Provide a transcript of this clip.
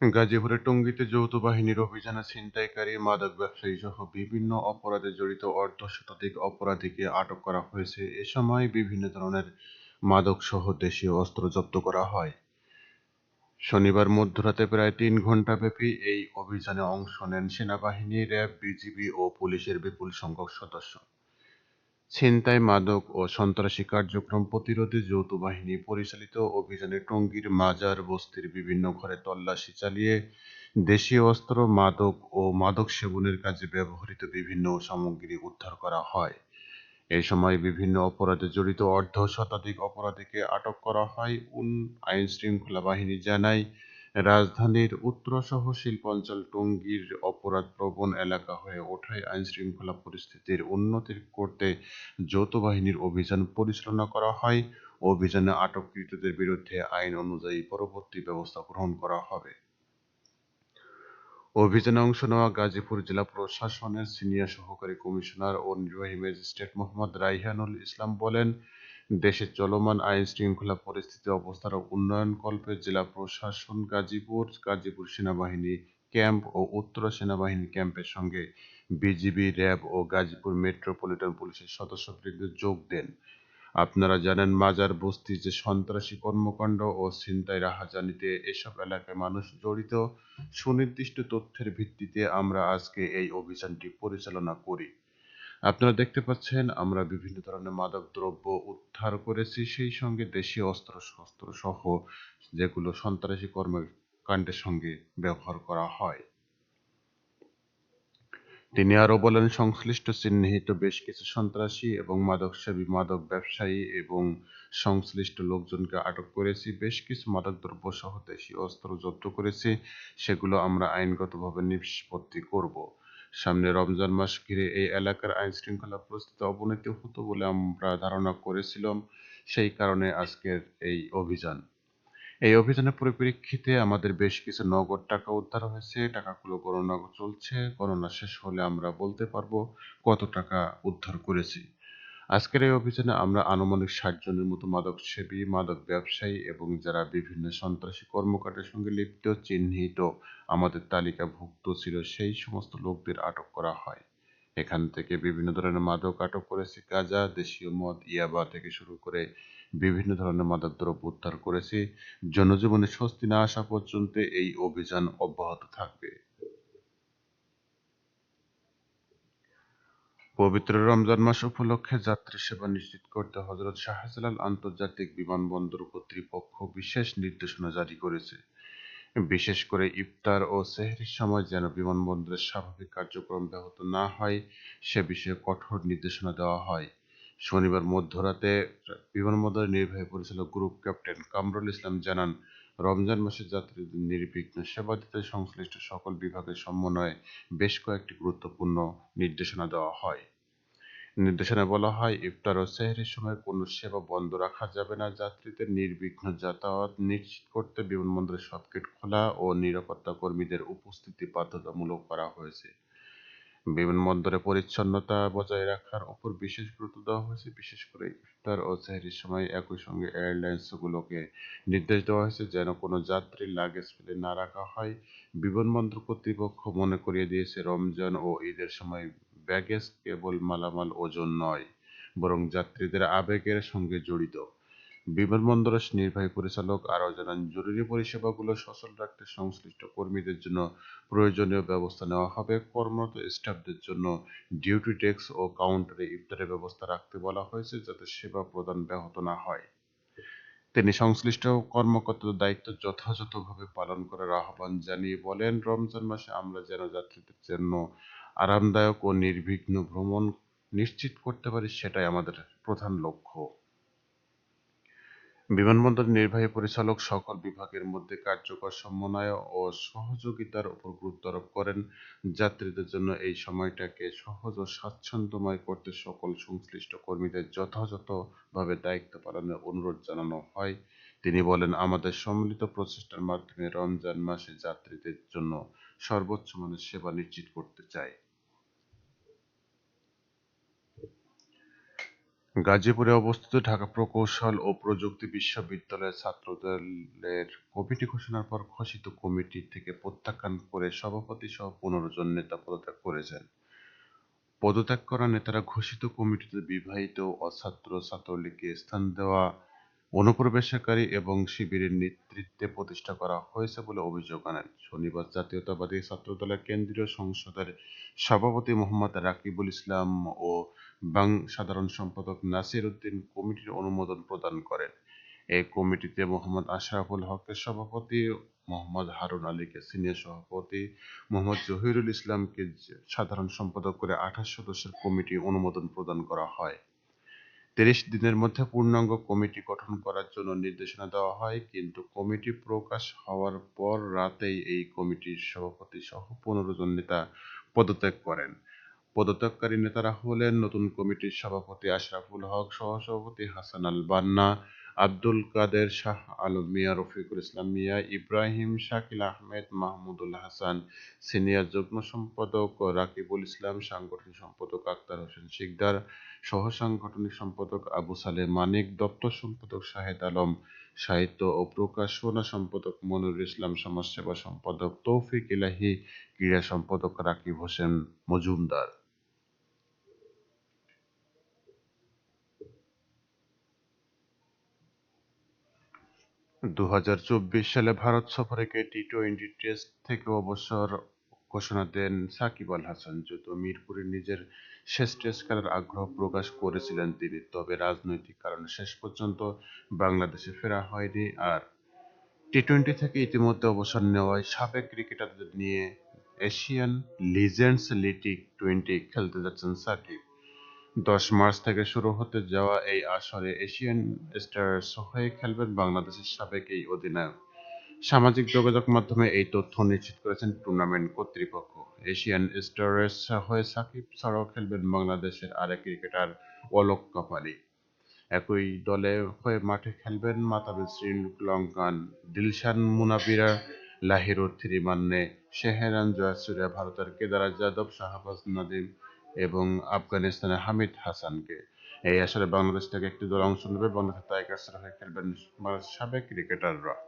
গাজীপুরের টঙ্গীতে যৌথ বাহিনীর অভিযানে ছিনতাইকারী মাদক ব্যবসায়ী সহ বিভিন্ন অপরাধে জড়িত অর্ধ শতাধিক অপরাধীকে আটক করা হয়েছে। এ সময় বিভিন্ন ধরনের মাদক সহ দেশীয় অস্ত্র জব্দ করা হয়। শনিবার মধ্যরাতে প্রায় তিন ঘণ্টাব্যাপী এই অভিযানে অংশ নেন সেনাবাহিনী, র্যাব, বিজিবি ও পুলিশের বিপুল সংখ্যক সদস্য। ছিনতাই, মাদক ও সন্ত্রাসী কার্যক্রম প্রতিরোধে যৌথ বাহিনী পরিচালিত অভিযানে টঙ্গীর মাজার বস্তির বিভিন্ন ঘরে তল্লাশি চালিয়ে দেশীয় অস্ত্র, মাদক ও মাদক সেবনের কাজে ব্যবহৃত বিভিন্ন সামগ্রী উদ্ধার করা হয়। এই সময় বিভিন্ন অপরাধে জড়িত অর্ধ শতাধিক অপরাধীকে আটক করা হয়। উন আইন শৃঙ্খলা বাহিনী জানায় রাজধানীর উত্তরসহ শিল্পাঞ্চল টঙ্গীর অপরাধ প্রবণ এলাকা হয়ে ওঠায় আইন শৃঙ্খলা পরিস্থিতির উন্নতি করতে যৌথ বাহিনীর অভিযান পরিচালনা করা হয়। অভিযানে আটককৃতদের বিরুদ্ধে আইন অনুযায়ী পরবর্তী ব্যবস্থা গ্রহণ করা হবে। অভিযানে অংশ নেওয়া গাজীপুর জেলা প্রশাসনের সিনিয়র সহকারী কমিশনার ও নির্বাহী ম্যাজিস্ট্রেট মোহাম্মদ রাইহানুল ইসলাম বলেন দেশে চলমান আইন শৃঙ্খলা পরিস্থিতি, অবস্থার উন্নয়নকল্পে জেলা প্রশাসন গাজীপুর গাজীপুর সেনাবাহিনী ক্যাম্প ও উত্তরা সেনাবাহিনী ক্যাম্পের সঙ্গে বিজিবি, র্যাব ও গাজীপুর মেট্রোপলিটন পুলিশের সদস্যবৃন্দ যোগ দেন। আপনারা জানেন মাজার বস্তি যে সন্ত্রাসী কর্মকাণ্ড ও ছিনতাই রাহাজানিতে এসব এলাকায় মানুষ জড়িত, সুনির্দিষ্ট তথ্যের ভিত্তিতে আমরা আজকে এই অভিযানটি পরিচালনা করি। আপনারা দেখতে পাচ্ছেন, আমরা বিভিন্ন ধরনের মাদক দ্রব্য উদ্ধার করেছি। সেই সঙ্গে দেশীয় অস্ত্র শস্ত্র সহ যেগুলো সন্ত্রাসী কর্মকাণ্ডের সঙ্গে ব্যবহার করা হয়। তিনি আরও বলেন, সংশ্লিষ্ট চিহ্নিত বেশ কিছু সন্ত্রাসী এবং মাদকসেবী, মাদক ব্যবসায়ী এবং সংশ্লিষ্ট লোকজনকে আটক করেছি। বেশ কিছু মাদকদ্রব্য সহ দেশীয় অস্ত্র জব্দ করেছি। সেগুলো আমরা আইনগতভাবে নিষ্পত্তি করব। সামনে রমজান মাস ঘিরে এই এলাকার আইন শৃঙ্খলা পরিস্থিতি অবনতি হতো বলে আমরা ধারণা করেছিলাম। সেই কারণে আজকের এই অভিযান। এই অভিযানের পরিপ্রেক্ষিতে আমাদের বেশ কিছু নগদ টাকা উদ্ধার হয়েছে। টাকাগুলো গণনা চলছে। গণনা শেষ হলে আমরা বলতে পারব কত টাকা উদ্ধার করেছি। আজকের এই অভিযানে আমরা আনুমানিক ষাট জনের মতো মাদক সেবী মাদক ব্যবসায়ী এবং যারা বিভিন্ন সন্ত্রাসী কর্মকাণ্ডের সঙ্গে লিপ্ত, চিহ্নিত আমাদের তালিকাভুক্ত ছিল, সেই সমস্ত লোকদের আটক করা হয়। এখান থেকে বিভিন্ন ধরনের মাদক আটক করেছি, গাঁজা, দেশীয় মদ, ইয়াবা থেকে শুরু করে বিভিন্ন ধরনের মাদকদ্রব্য উদ্ধার করেছি। জনজীবনে স্বস্তি না আসা পর্যন্ত এই অভিযান অব্যাহত থাকবে। পবিত্র রমজান মাস উপলক্ষে যাত্রী সেবা নিশ্চিত করতে হজরত শাহজালাল আন্তর্জাতিক বিমানবন্দর কর্তৃপক্ষ বিশেষ নির্দেশনা জারি করেছে। বিশেষ করে ইফতার ও সেহরির সময় যেন বিমানবন্দরের স্বাভাবিক কার্যক্রম ব্যাহত না হয়, সে বিষয়ে কঠোর নির্দেশনা দেওয়া হয়। শনিবার মধ্যরাতে বিমানবন্দরের নির্বাহী পরিচালক গ্রুপ ক্যাপ্টেন কামরুল ইসলাম জানান রমজান মাসে যাত্রীদের নির্বিঘ্ন সেবা দিতে সংশ্লিষ্ট সকল বিভাগের সমন্বয়ে বেশ কয়েকটি গুরুত্বপূর্ণ নির্দেশনা দেওয়া হয়। নির্দেশনায় বলা হয়, ইফতার ও সেহরির সময় কোনো সেবা বন্ধ রাখা যাবে না। যাত্রীদের নির্বিঘ্ন যাতায়াত নিশ্চিত করতে বিমানবন্দরের সব গেট খোলা ও নিরাপত্তা কর্মীদের উপস্থিতি বাধ্যতামূলক করা হয়েছে। বিমানবন্দরে পরিচ্ছন্নতা বজায় রাখার উপর বিশেষ গুরুত্ব দেওয়া হয়েছে। বিশেষ করে ইফতার ও সেহরির সময় একই সঙ্গে এয়ারলাইন্সগুলোকে নির্দেশ দেওয়া হয়েছে যেন কোনো যাত্রীর লাগেজ ফেলে না রাখা হয়। বিমানবন্দর কর্তৃপক্ষ মনে করিয়ে দিয়েছে, রমজান ও ঈদের সময় ব্যাগেজ কেবল মালামাল ওজন নয়, বরং যাত্রীদের আবেগের সঙ্গে জড়িত। বিমানবন্দরের নির্বাহী পরিচালক আরও জানান, জরুরি পরিষেবাগুলো সচল রাখতে সংশ্লিষ্ট কর্মীদের জন্য প্রয়োজনীয় ব্যবস্থা নেওয়া হবে। কর্মরত স্টাফদের জন্য ডিউটি ডেস্ক ও কাউন্টারে ইফতারের ব্যবস্থা রাখতে বলা হয়েছে যাতে সেবা প্রদান ব্যাহত না হয়। তিনি সংশ্লিষ্ট কর্মকর্তাদের দায়িত্ব যথাযথভাবে পালন করার আহ্বান জানিয়ে বলেন, রমজান মাসে আমরা যেন যাত্রীদের জন্য আরামদায়ক ও নির্বিঘ্ন ভ্রমণ নিশ্চিত করতে পারি, সেটাই আমাদের প্রধান লক্ষ্য। বিমানবন্দর নির্বাহী পরিচালক সকল বিভাগের মধ্যে কার্যকর সমন্বয় ও সহযোগিতার উপর গুরুত্ব আরোপ করেন। যাত্রীদের জন্য এই সময়টাকে সহজ ও স্বাচ্ছন্দ্যময় করতে সকল সংশ্লিষ্ট কর্মীদের যথাযথভাবে দায়িত্ব পালনের অনুরোধ জানানো হয়। তিনি বলেন, আমাদের সম্মিলিত প্রচেষ্টার মাধ্যমে রমজান মাসে যাত্রীদের জন্য সর্বোচ্চ মানের সেবা নিশ্চিত করতে চাই। গাজীপুরে অবস্থিত ঢাকা প্রকৌশল ও প্রযুক্তি বিশ্ববিদ্যালয়ের ছাত্রদলের কমিটি ঘোষণার পর ঘোষিত কমিটি থেকে প্রত্যাখ্যান করে সভাপতি সহ পনেরো জন নেতা পদত্যাগ করেছেন। পদত্যাগ করা নেতারা ঘোষিত কমিটিতে বিবাহিত অছাত্র ছাত্রলীগকে স্থান দেওয়া, অনুপ্রবেশকারী এবং শিবিরের নেতৃত্বে প্রতিষ্ঠা করা হয়েছে বলে অভিযোগ আনেন। শনিবার জাতীয়তাবাদী ছাত্রদলের কেন্দ্রীয় সংসদের সভাপতি মোহাম্মদ রাকিবুল ইসলাম ও বাং সাধারণ সম্পাদক নাসির উদ্দিন কমিটির অনুমোদন প্রদান করেন। এই কমিটিতে মোহাম্মদ আশরাফুল হকের সভাপতি, মোহাম্মদ হারুন আলীকে সিনিয়র সভাপতি, মোহাম্মদ জহিরুল ইসলামকে সাধারণ সম্পাদক করে আঠাশ সদস্যের কমিটি অনুমোদন প্রদান করা হয়। তিরিশ দিনের মধ্যে পূর্ণাঙ্গ কমিটি গঠন করার জন্য নির্দেশনা দেওয়া হয়, কিন্তু কমিটি প্রকাশ হওয়ার পর রাতেই এই কমিটির সভাপতি সহ পনেরো জন নেতা পদত্যাগ করেন। পদত্যাগকারী নেতারা হলেন নতুন কমিটির সভাপতি আশরাফুল হক সহসভাপতি হাসান আল বান্না আব্দুল কাদের শাহ আলম, মিয়া রফিকুল ইসলাম, মিয়া ইব্রাহিম শাকিল আহমেদ, মাহমুদুল হাসান, সিনিয়র যুগ্ম সম্পাদক রাকিবুল ইসলাম, সাংগঠনিক সম্পাদক আক্তার হোসেন শিকদার, সহ সাংগঠনিক সম্পাদক আবু সালে মানিক, দপ্তর সম্পাদক শাহেদ আলম, সাহিত্য ও প্রকাশনা সম্পাদক মনিরুল ইসলাম, সমাজসেবা সম্পাদক তৌফিক ইলাহি, ক্রীড়া সম্পাদক রাকিব হোসেন মজুমদার। দু হাজার চব্বিশ সালে ভারত সফরে গিয়ে টি টোয়েন্টি টেস্ট থেকে অবসর ঘোষণা দেন সাকিব আল হাসান যদিও মিরপুরে নিজের শেষ টেস্ট খেলার আগ্রহ প্রকাশ করেছিলেন তিনি। তবে রাজনৈতিক কারণে শেষ পর্যন্ত বাংলাদেশে ফেরা হয়নি আর টি টোয়েন্টি থেকে ইতিমধ্যে অবসর নেওয়ায় সাবেক ক্রিকেটারদের নিয়ে এশিয়ান লিজেন্ডস লিটি টোয়েন্টি খেলতে যাচ্ছেন সাকিব। দশ মার্চ থেকে শুরু হতে যাওয়া এই আসরে এশিয়ান স্টার্স হয়ে খেলবেন বাংলাদেশের সাবেক এই অধিনায়ক। সামাজিক যোগাযোগ মাধ্যমে এই তথ্য নিশ্চিত করেছেন টুর্নামেন্ট কর্তৃপক্ষ। এশিয়ান স্টার্স হয়ে সাকিব ছাড়াও খেলবেন বাংলাদেশের আরেক ক্রিকেটার অলোক কাপালি। একই দলে হয়ে মাঠে খেলবেন মাতাবের শ্রীলঙ্কান দিলশান মুনাবিরা লাহিরু থিরিমান্নে শেহরান জয়াসুরিয়া, ভারতের কেদারা যাদব, শাহবাজ নাদিম এবং আফগানিস্তানের হামিদ হাসানকে। এই আসরে বাংলাদেশ থেকে একটি দল অংশ নেবে। বাংলাদেশের টাইগার্সের খেলবেন বাংলাদেশের সাবেক ক্রিকেটাররা।